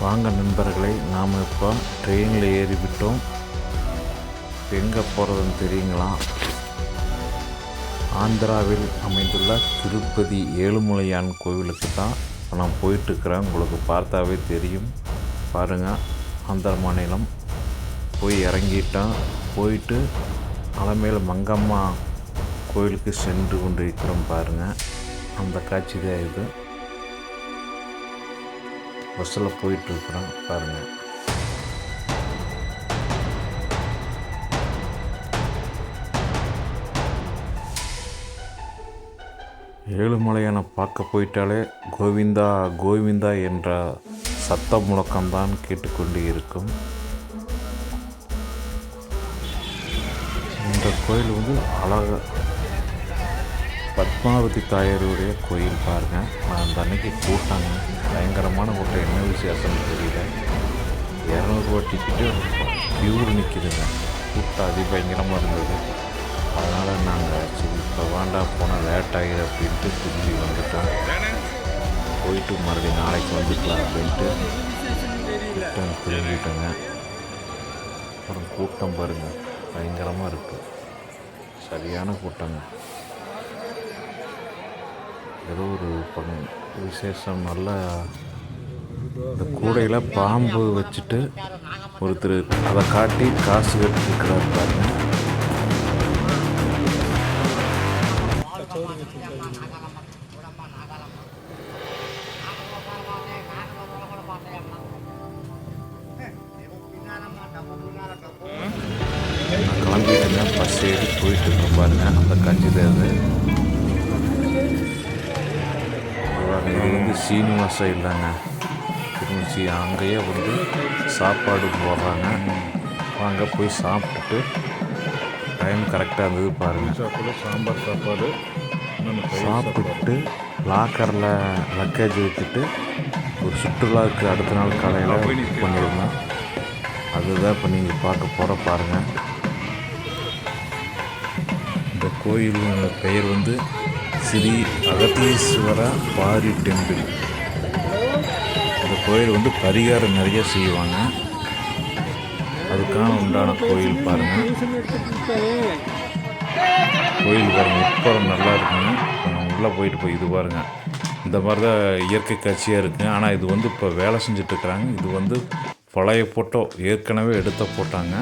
வாங்க நண்பர்களை நாம் இப்போ ட்ரெயினில் ஏறிவிட்டோம். எங்கே போகிறதுன்னு தெரியுங்களா? ஆந்திராவில் அமைந்துள்ள திருப்பதி ஏழுமலையான் கோவிலுக்கு தான் இப்போ நான் போயிட்டுருக்குறேன். உங்களுக்கு பார்த்தாவே தெரியும். பாருங்கள் ஆந்திர மாநிலம் போய் இறங்கிட்டோம் போயிட்டு அலமேல மங்கம்மா கோயிலுக்கு சென்று கொண்டிருக்கிறோம் பாருங்கள் அந்த காட்சி தான் இது. பஸ்ஸில் போயிட்டுருக்குறோம் பாருங்கள் ஏழுமலையானை பார்க்க போயிட்டாலே கோவிந்தா கோவிந்தா என்ற சத்த முழக்கம்தான் கேட்டுக்கொண்டு இருக்கும். இந்த கோயில் வந்து அழக பத்மாவதி தாயாருடைய கோயில் பாருங்கள் அந்த அன்னைக்கு கூட்டாங்க பயங்கரமான கூட்டம். என்ன விசேஷம்னு தெரியல. இரநூறுவா டிக்கெட்டு க்யூர் நிற்கிதுங்க கூட்டம் அதிபயங்கரமாக இருந்தது. அதனால் நாங்கள் சரி இப்போ வேண்டாம் போனால் லேட் ஆகிடு அப்படின்ட்டு திரும்பி வந்துட்டோம். போயிட்டு மறுபடியும் நாளைக்கு வந்துக்கலாம் அப்படின்ட்டு ரிட்டர்ன் திரும்பிட்டோங்க அப்புறம் கூட்டம் பாருங்கள் பயங்கரமாக இருக்குது சரியான கூட்டங்க. ஏதோ ஒரு பணம் விசேஷம் நல்ல இந்த கூடையில் பாம்பு வச்சுட்டு ஒருத்தர் அதை காட்டி காசு கட்டிருக்கிறார் பாருங்கள் கிளம்பிட்டுங்க பஸ் ஏறி போயிட்டு இருக்கோம் பாருங்க அந்த தான் இது வந்து சீனிவாச இல்லைங்க. திருச்சி அங்கேயே வந்து சாப்பாடு போடுறாங்க. அங்கே போய் சாப்பிட்டுட்டு டைம் கரெக்டாக இருந்தது பாருங்கள் சாப்பாடு சாம்பார் சாப்பாடு சாப்பிட்டு லாக்கரில் லக்கேஜ் வச்சுட்டு ஒரு சுற்றுலாவுக்கு அடுத்த நாள் காலையில் பண்ணியிருந்தோம் அதுதான் இப்போ நீங்கள் பார்க்க போகிற பாருங்கள் இந்த கோயிலோட பெயர் வந்து ஸ்ரீ அகத்தீஸ்வரா பாரி டெம்பிள். இந்த கோயில் வந்து பரிகாரம் நிறைய செய்வாங்க. அதுக்கான உண்டான கோயில் பாருங்கள் கோயில் பாருங்க உட்புறம் நல்லா இருக்குங்க. இப்போ உள்ளே போயிட்டு போய் இது பாருங்கள் இந்த மாதிரி தான் இயற்கை காட்சியாக இருக்குங்க ஆனால் இது வந்து இப்போ வேலை செஞ்சுட்டு இருக்கிறாங்க. இது வந்து பழைய ஃபோட்டோ ஏற்கனவே எடுத்த போட்டாங்க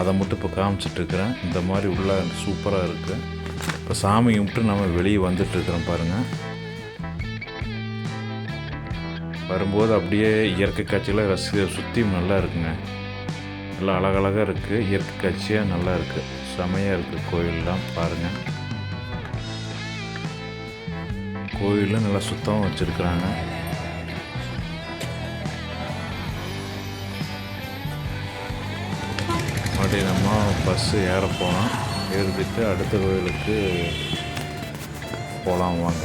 அதை மட்டும் இப்போ காமிச்சிட்டு இருக்கிறேன் இந்த மாதிரி உள்ள சூப்பராக இருக்குது இப்போ சாமி கும்பிட்டு நம்ம வெளியே வந்துட்டுருக்குறோம் பாருங்கள் வரும்போது அப்படியே இயற்கை காட்சிகளை ரசி சுற்றியும் நல்லா இருக்குங்க. நல்லா அழகழகாக இருக்குது இயற்கை காட்சியாக நல்லா இருக்குது செமையாக இருக்குது கோயிலெலாம் பாருங்கள் கோயிலில் நல்லா சுத்தமாக வச்சுருக்குறாங்க. மறுபடியும் நம்ம பஸ்ஸு ஏற போனோம் ஏறிட்டு அடுத்த கோயிலுக்கு போகலாம் வாங்க.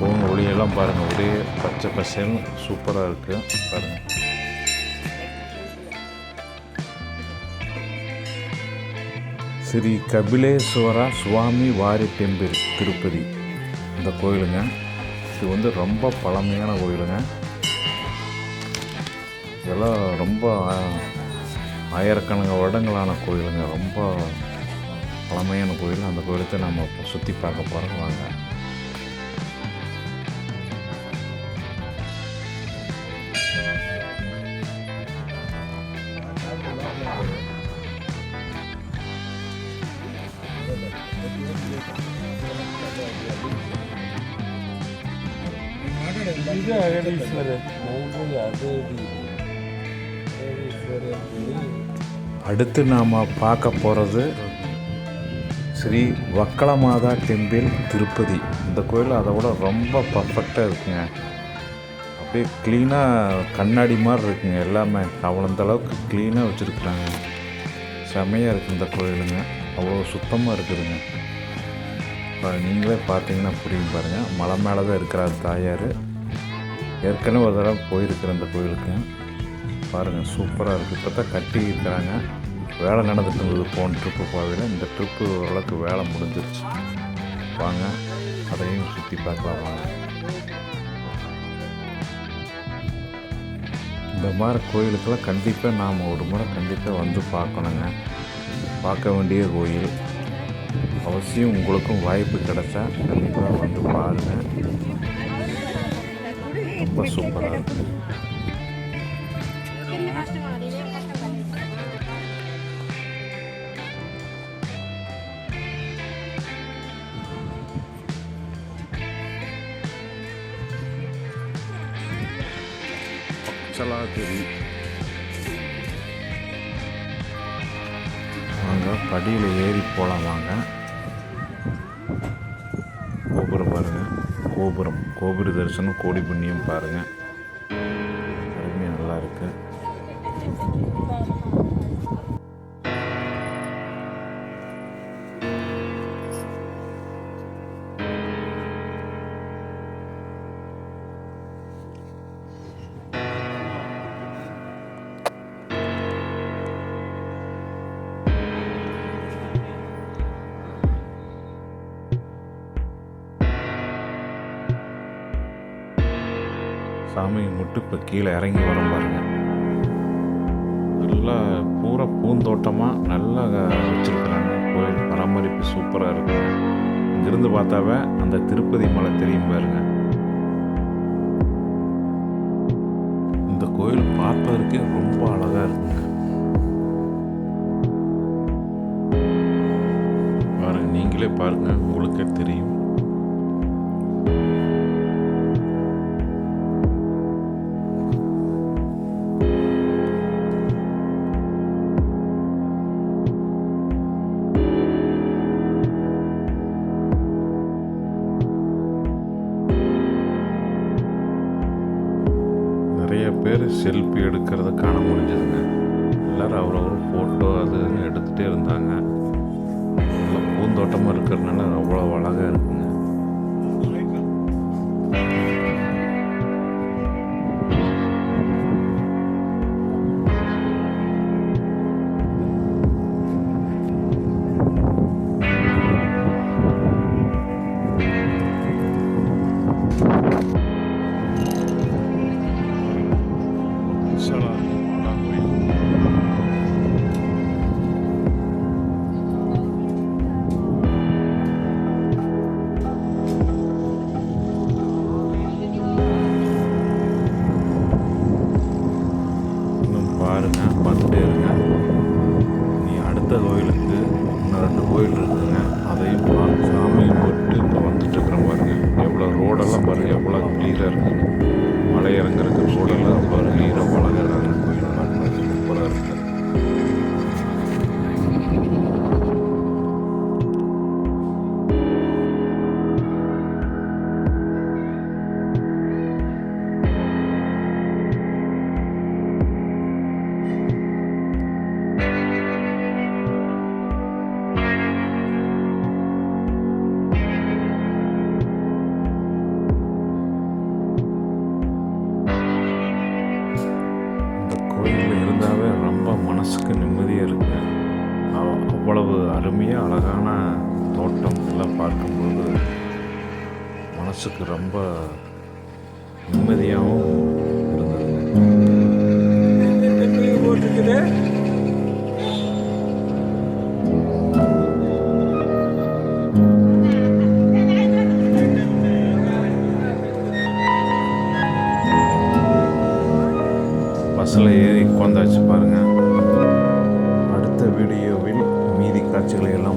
போங்க ஒளியெல்லாம் பாருங்கள் ஒரே பச்சை பசேல்னு சூப்பராக இருக்குது பாருங்கள் ஸ்ரீ கபிலேஸ்வரா சுவாமி வாரி டெம்பிள் திருப்பதி. இந்த கோயிலுங்க. இது வந்து ரொம்ப பழமையான கோயிலுங்க. இதெல்லாம் ரொம்ப ஆயிரக்கணக்கான வருடங்களான கோயிலுங்க. ரொம்ப பழமையான கோயில். அந்த கோயிலத்தை நம்ம சுற்றி பார்க்க போகிறோம் வாங்க. அடுத்து நாம் பார்க்க போகிறது ஸ்ரீ வக்கலமாதா டெம்பிள் திருப்பதி. இந்த கோயில் அதை விட ரொம்ப பர்ஃபெக்டாக இருக்குங்க. அப்படியே க்ளீனாக கண்ணாடி மாதிரி இருக்குங்க எல்லாமே. அவ்வளோந்த அளவுக்கு க்ளீனாக வச்சுருக்குறாங்க. செமையாக இருக்குது இந்த கோயிலுங்க. அவ்வளோ சுத்தமாக இருக்குதுங்க. இப்போ நீங்களே பார்த்தீங்கன்னா புரியும் பாருங்கள் மலை மேலே தான் இருக்கிறார் தாயார். ஏற்கனவே ஒரு தடவை போயிருக்கிற அந்த கோயிலுக்கு. பாருங்கள் சூப்பராக இருக்குது இப்போ தான் கட்டி இருக்கிறாங்க. வேலை நடந்துட்டு இருந்தது போன ட்ரிப்பு போகல இந்த ட்ரிப்பு ஓரளவுக்கு வேலை முடிஞ்சிருச்சு. வாங்க அதையும் சுற்றி பார்க்கலாம் வாங்க. இந்த மாதிரி கோயிலுக்கெல்லாம் கண்டிப்பாக நாம் ஒரு முறை கண்டிப்பாக வந்து பார்க்கணுங்க. பார்க்க வேண்டிய கோயில். அவசியம் உங்களுக்கும் வாய்ப்பு கிடைச்சா கண்டிப்பாக வந்து பாருங்கள் ரொம்ப சூப்பராக இருக்குது வாங்க படியில் ஏறி போகலாம் வாங்க. கோபுரம் கோபுர தரிசனம் கோடி புண்ணியம் பாருங்கள் அருமையாக நல்லா சாமி முட்டு இப்போ கீழே இறங்கி வரோம் பாருங்க. நல்லா பூரா பூந்தோட்டமாக நல்லா வச்சுருக்குறாங்க. கோயில் பராமரிப்பு சூப்பராக இருக்கு. இங்கிருந்து பார்த்தாவே அந்த திருப்பதி மலை தெரியும் பாருங்க. இந்த கோயில் பார்ப்பதற்கே ரொம்ப அழகாக இருக்குங்க. பாருங்க நீங்களே பாருங்க உங்களுக்கே தெரியும். செல்ஃபி எடுக்கிறத காண முடிஞ்சதுங்க. எல்லோரும் அவரவர் ஃபோட்டோ அது எடுத்துகிட்டே இருந்தாங்க. நல்லா பூந்தோட்டமாக இருக்கிறதுனால அவ்வளோ அழகாக இருக்குங்க. அழகான தோட்டம் எல்லாம் பார்க்கும்போது மனசுக்கு ரொம்ப நிம்மதியாகவும் இருந்தது பஸ்ஸில் ஏறி உட்காந்தாச்சு பாருங்கள் அடுத்த வீடியோவில் மீதி காட்சிகளை எல்லாம்